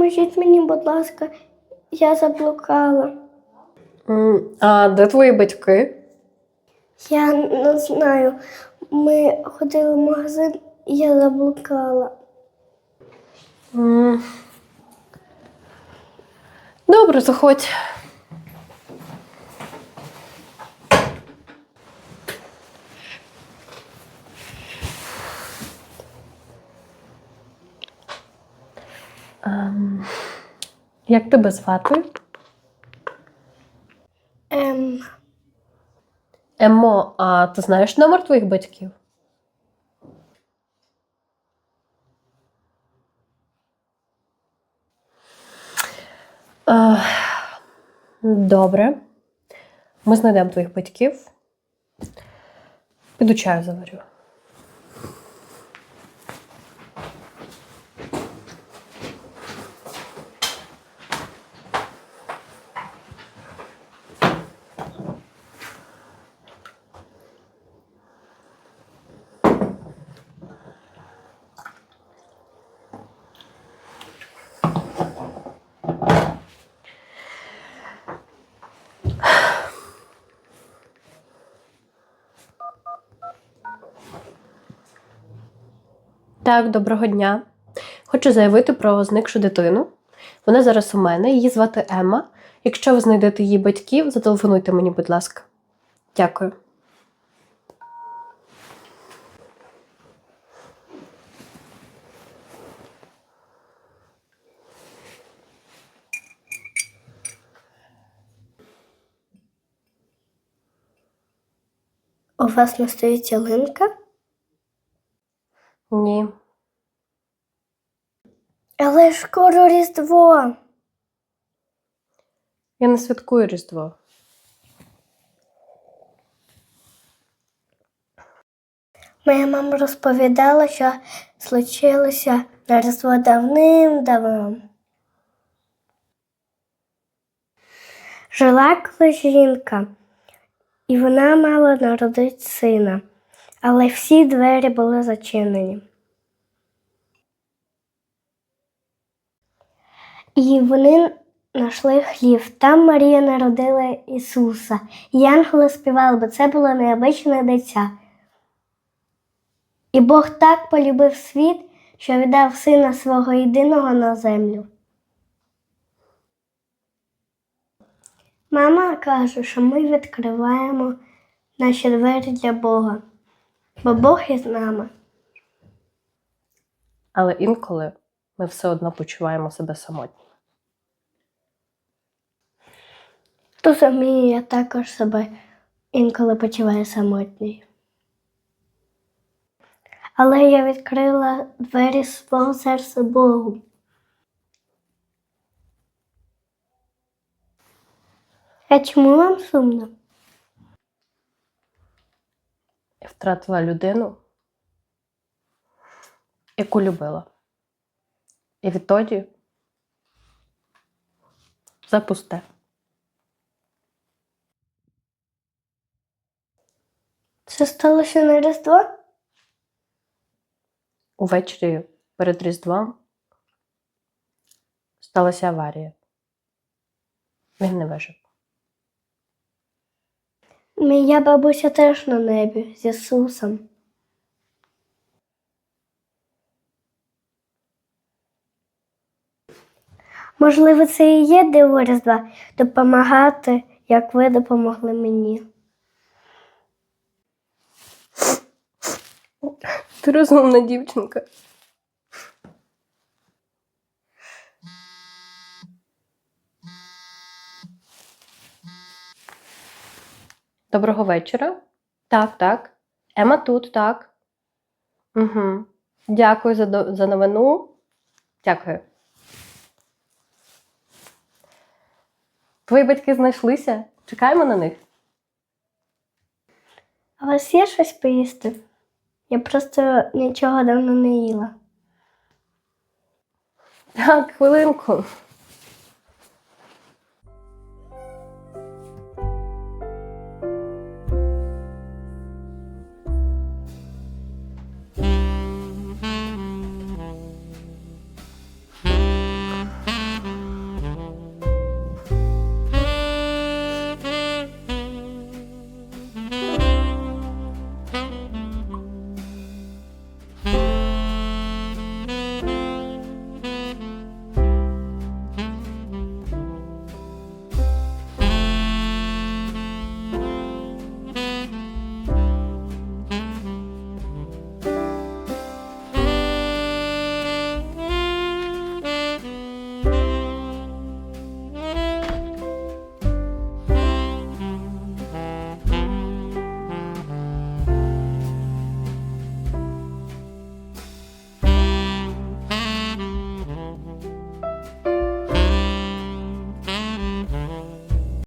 Допоможіть мені, будь ласка, я заблукала. А де твої батьки? Я не знаю. Ми ходили в магазин, і я заблукала. Добре, заходь. Ем, Як тебе звати? Ем, Емо, а ти знаєш номер твоїх батьків? Е, Добре. Ми знайдемо твоїх батьків. Піду чаю заварю. Так, доброго дня. Хочу заявити про зникшу дитину. Вона зараз у мене, її звати Емма. Якщо ви знайдете її батьків, зателефонуйте мені, будь ласка. Дякую. у вас не стоїть ялинка? Ні. Але ж скоро Різдво. Я не святкую Різдво. Моя мама розповідала, що случилося на Різдво давним-давно. Жила колись жінка, і вона мала народити сина, але всі двері були зачинені. І вони знайшли хлів. Там Марія народила Ісуса. І янголи співали, бо це було необичне дитя. І Бог так полюбив світ, що віддав сина свого єдиного на землю. Мама каже, що ми відкриваємо наші двері для Бога, бо Бог із нами. Але інколи ми все одно почуваємо себе самотніми. Розумію, я також себе інколи почуваю самотньою. Але я відкрила двері свого серця Богу. А чому вам сумно? Я втратила людину, яку любила. І відтоді запусте. Це сталося на Різдво? Увечері перед Різдвом сталася аварія. Він не вижив. Моя бабуся теж на небі з Ісусом. Можливо, це і є диво Різдва допомагати, як ви допомогли мені. Ти розумна дівчинка. Доброго вечора. Так, так. Ема тут, так. Угу. Дякую за, за новину. Дякую. Твої батьки знайшлися. Чекаємо на них. А у вас є щось поїсти? Я просто нічого давно не їла. Так, хвилинку.